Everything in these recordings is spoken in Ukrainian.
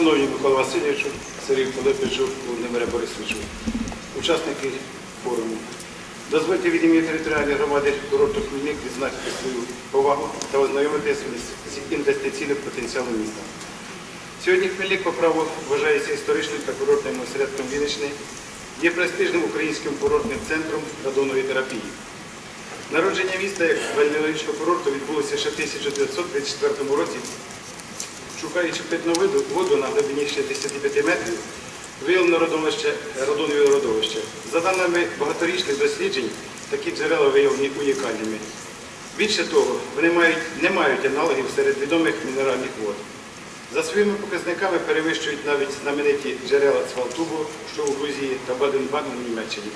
Шановні Микола Васильовичу, Сергій Пилиповичу, Володимире Борисовичу, учасники форуму. Дозвольте від імені територіальної громади курорту Хмельник відзначити свою повагу та ознайомитися з інвестиційним потенціалом міста. Сьогодні Хмельник по праву вважається історичним та курортним осередком Вінниччини, є престижним українським курортним центром радонової терапії. Народження міста як вальнологічного курорту відбулося ще в 1934 році. Шукаючи питну виду, воду на глибині 65 метрів, виявлено родовище, родонові родовище. За даними багаторічних досліджень, такі джерела виявлені унікальними. Більше того, вони мають, не мають аналогів серед відомих мінеральних вод. За своїми показниками перевищують навіть знамениті джерела Цвалтубу, що у Грузії та Баден-Баден у Німеччині.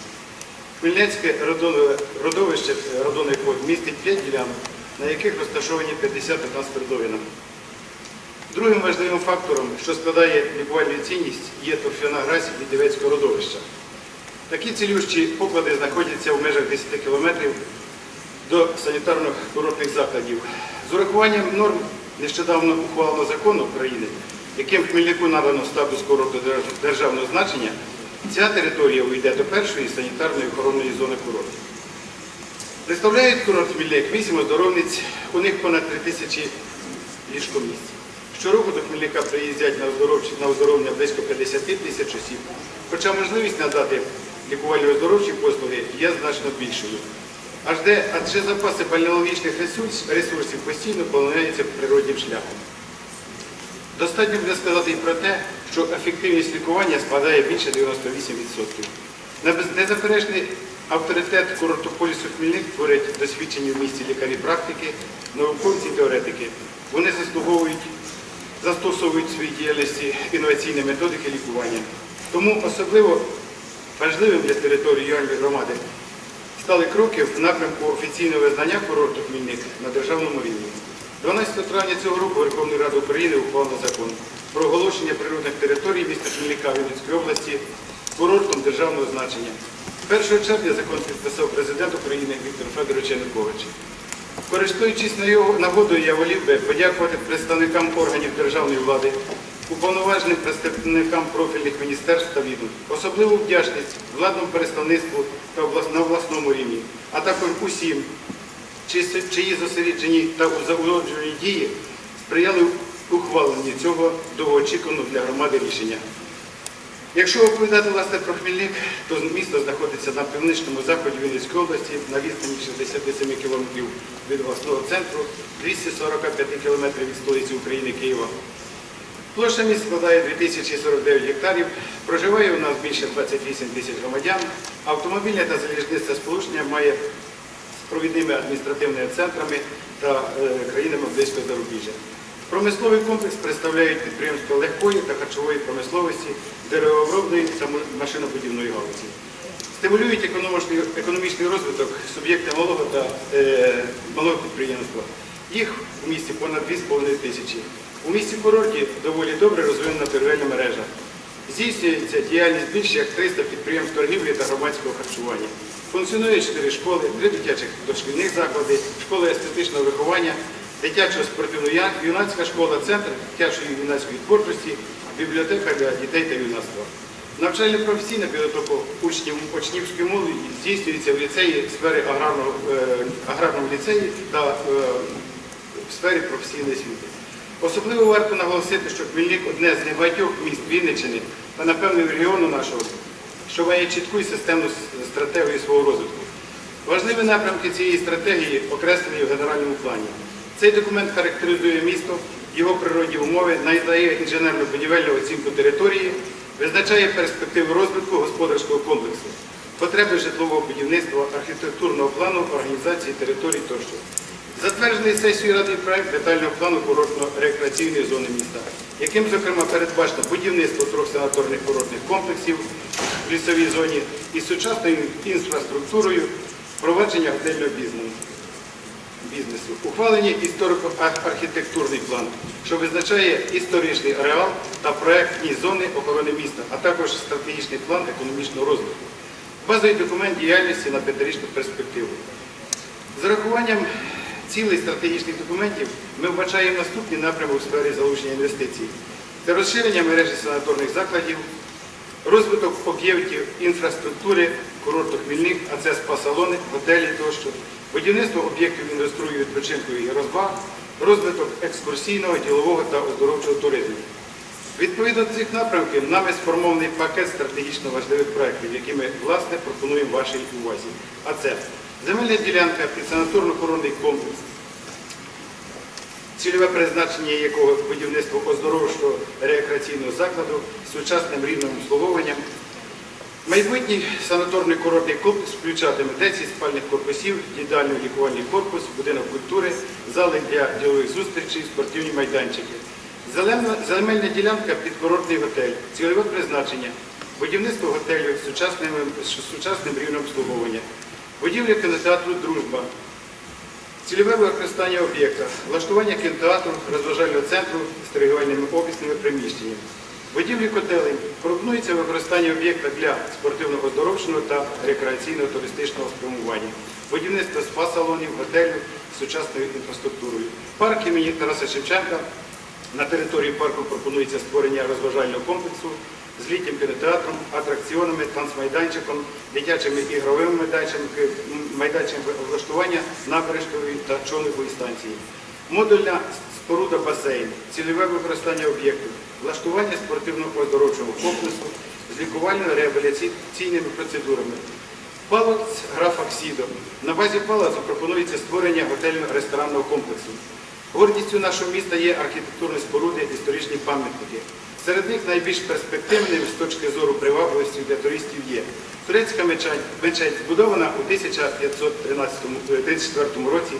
Хмельницьке родонове- родовище родонних вод містить 5 ділянок, на яких розташовані 51 свердловина. Другим важливим фактором, що складає лікувальну цінність, є торфяна гразь від Дівецького родовища. Такі цілющі поклади знаходяться в межах 10 кілометрів до санітарно-курортних закладів. З урахуванням норм нещодавно ухвалено закону України, яким Хмельнику надано статус курорту державного значення, ця територія увійде до першої санітарної охоронної зони курорту. Представляють курорт Хмельник 8 оздоровниць, у них понад 3 тисячі ліжкомісць. Щороку до Хмельника приїздять на оздоровчі- оздоровлення близько 50 тисяч осіб, хоча можливість надати лікувально-оздоровчі послуги є значно більшою. Аж де, адже запаси бальнеологічних ресурсів постійно поповняються природнім шляхом. Достатньо буде сказати і про те, що ефективність лікування складає більше 98%. Небез- Незаперечний авторитет курорту полісу Хмельник творять досвідчені в місті лікарі практики, науковці і теоретики. Вони заслуговують, застосовують в своїй діяльності інноваційні методики лікування. Тому особливо важливим для території Юаньої громади стали кроки в напрямку офіційного визнання курорту Хмельник на державному рівні. 12 травня цього року Верховної Ради України ухвалено закон про оголошення природних територій міста Хмельника Вінницької області курортом державного значення. 1 червня закон підписав президент України Віктор Федорович Янукович. Користуючись на його нагодою, я волів би подякувати представникам органів державної влади, уповноваженим представникам профільних міністерств та відомств, особливу вдячність владному представництву та на обласному рівні, а також усім, чи- чиї зосереджені та узагоджені дії сприяли ухваленню цього довгоочікуваного для громади рішення. Якщо оповідати власне про Хмельник, то місто знаходиться на північному заході Вінницької області на відстані 67 кілометрів від обласного центру, 245 кілометрів від столиці України Києва. Площа міст складає 2049 гектарів, проживає у нас більше 28 тисяч громадян, автомобільне та залізничне сполучення має з провідними адміністративними центрами та е, країнами близького зарубіжжя. Промисловий комплекс представляють підприємства легкої та харчової промисловості, деревообробної та машинобудівної галузі. Стимулюють економічний, розвиток суб'єкти малого та е, малого підприємства. Їх у місті понад 2,5 тисячі. У місті курорті доволі добре розвинена торгівельна мережа. Здійснюється діяльність більше як 300 підприємств торгівлі та громадського харчування. Функціонує 4 школи, 3 дитячих дошкільних заклади, школа естетичного виховання, дитяча спортивно-юнацька школа, центр дитячої юнацької творчості, бібліотека для дітей та юнацтва. Навчально-професійна підготовка учнів учнівської молоді здійснюється в ліцеї сфери аграрного, е, аграрному ліцеї та е, в сфері професійної освіти. Особливо варто наголосити, що Хмельник одне з небагатьох міст Вінниччини та, напевно, регіону нашого, що має чітку і системну стратегію свого розвитку. Важливі напрямки цієї стратегії окреслені в генеральному плані. Цей документ характеризує місто, його природні умови, надає інженерно-будівельну оцінку території, визначає перспективи розвитку господарського комплексу, потреби житлового будівництва, архітектурного плану, організації територій тощо. Затверджений сесією Ради проект детального плану курортно-рекреаційної зони міста, яким, зокрема, передбачено будівництво трьох санаторних курортних комплексів в лісовій зоні із сучасною інфраструктурою, впровадження готельного бізнесу бізнесу. Ухвалені історико-архітектурний план, що визначає історичний ареал та проектні зони охорони міста, а також стратегічний план економічного розвитку. Базовий документ діяльності на п'ятирічну перспективу. З урахуванням цілей стратегічних документів ми вбачаємо наступні напрями у сфері залучення інвестицій. Це розширення мережі санаторних закладів, розвиток об'єктів інфраструктури курорту Хмільник, а це спа-салони, готелі тощо, будівництво об'єктів індустрії відпочинку і розваг, розвиток екскурсійного, ділового та оздоровчого туризму. Відповідно до цих напрямків нами сформований пакет стратегічно важливих проєктів, які ми власне пропонуємо вашій увазі. А це земельна ділянка під санаторно-коронний комплекс, цільове призначення якого будівництво оздоровчого рекреаційного закладу з сучасним рівнем обслуговуванням. Майбутній санаторний курортний комплекс включатиме 10 спальних корпусів, їдальний лікувальний корпус, будинок культури, зали для ділових зустрічей, спортивні майданчики. Земельна ділянка під курортний готель, цільове призначення, будівництво готелю з сучасним, сучасним рівнем обслуговування, будівля кінотеатру Дружба, Цільове використання об'єкта, влаштування кінотеатру, розважального центру з торгівельними офісними приміщеннями. Будівлі котелень пропонується використання об'єкта для спортивного оздоровчого та рекреаційного туристичного спрямування, будівництво спа-салонів, готелів з сучасною інфраструктурою. Парк імені Тараса Шевченка на території парку пропонується створення розважального комплексу з літнім кінотеатром, атракціонами, танцмайданчиком, дитячими ігровими майданчиками, майданчиками облаштування набережної та човникової станції. Модульна споруда басейн, цільове використання об'єкту, влаштування спортивного оздоровчого комплексу з лікувально-реабілітаційними процедурами. Палац графа Ксідо. На базі палацу пропонується створення готельно-ресторанного комплексу. Гордістю нашого міста є архітектурні споруди, історичні пам'ятники. Серед них найбільш перспективним з точки зору привабливості для туристів є турецька мечеть, мечеть збудована у 1534 році,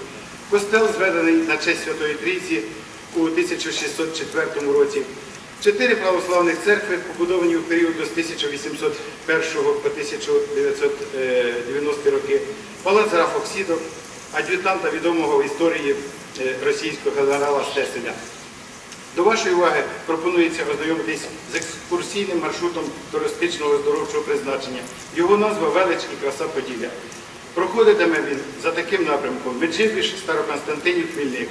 костел зведений на честь Святої Трійці у 1604 році, чотири православних церкви, побудовані у період з 1801 по 1990 роки, палац Рафоксідов, ад'ютанта відомого в історії е, російського генерала Стеселя. До вашої уваги пропонується ознайомитись з екскурсійним маршрутом туристичного оздоровчого призначення. Його назва Велич і краса Поділля. Проходитиме він за таким напрямком Меджибіж, Староконстантинів, Хмільник.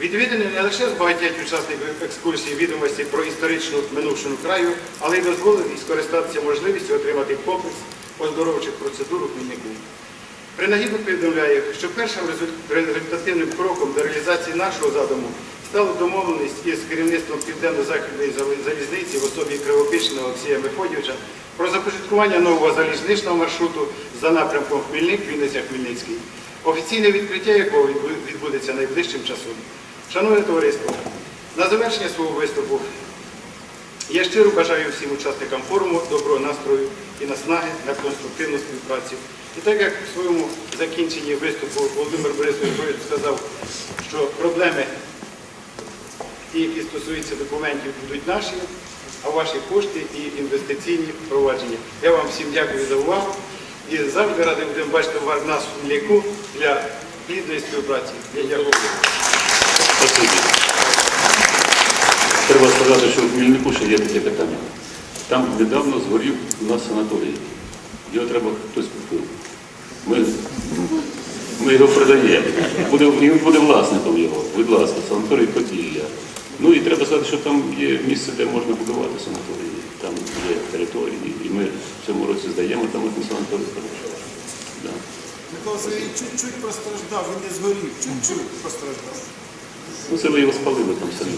Відвідини не лише збагатять учасників екскурсії відомості про історичну минувшину краю, але й дозволить скористатися можливістю отримати комплекс оздоровчих процедур у Хмільнику. Принагідно повідомляю, що першим результативним кроком до реалізації нашого задуму стала домовленість із керівництвом Південно-Західної залізниці в особі Кривопічного Олексія Мефодійовича про започаткування нового залізничного маршруту за напрямком Хмільник, Вінниця, Хмельницький, офіційне відкриття якого відбудеться найближчим часом. Шановне товариство, на завершення свого виступу я щиро бажаю всім учасникам форуму доброго настрою і наснаги на конструктивну співпрацю. І так як в своєму закінченні виступу Володимир Борисович сказав, що проблеми, ті, які стосуються документів, будуть наші, а ваші кошти і інвестиційні впровадження. Я вам всім дякую за увагу і завжди радий будемо бачити вас нас в мляку для плідної співпраці. Я дякую. Треба сказати, що в Хмельнику ще є таке питання. Там недавно згорів у нас санаторій. Його треба хтось купив. Ми, ми його продаємо. Буде, він буде власником його. Будь ласка, санаторій Поділля. Ну і треба сказати, що там є місце, де можна будувати санаторії. Там є території. І ми в цьому році здаємо там один санаторій. Да. Микола Сергій чуть-чуть постраждав, він не згорів, чуть-чуть постраждав. Ну це ви його спалили там самі.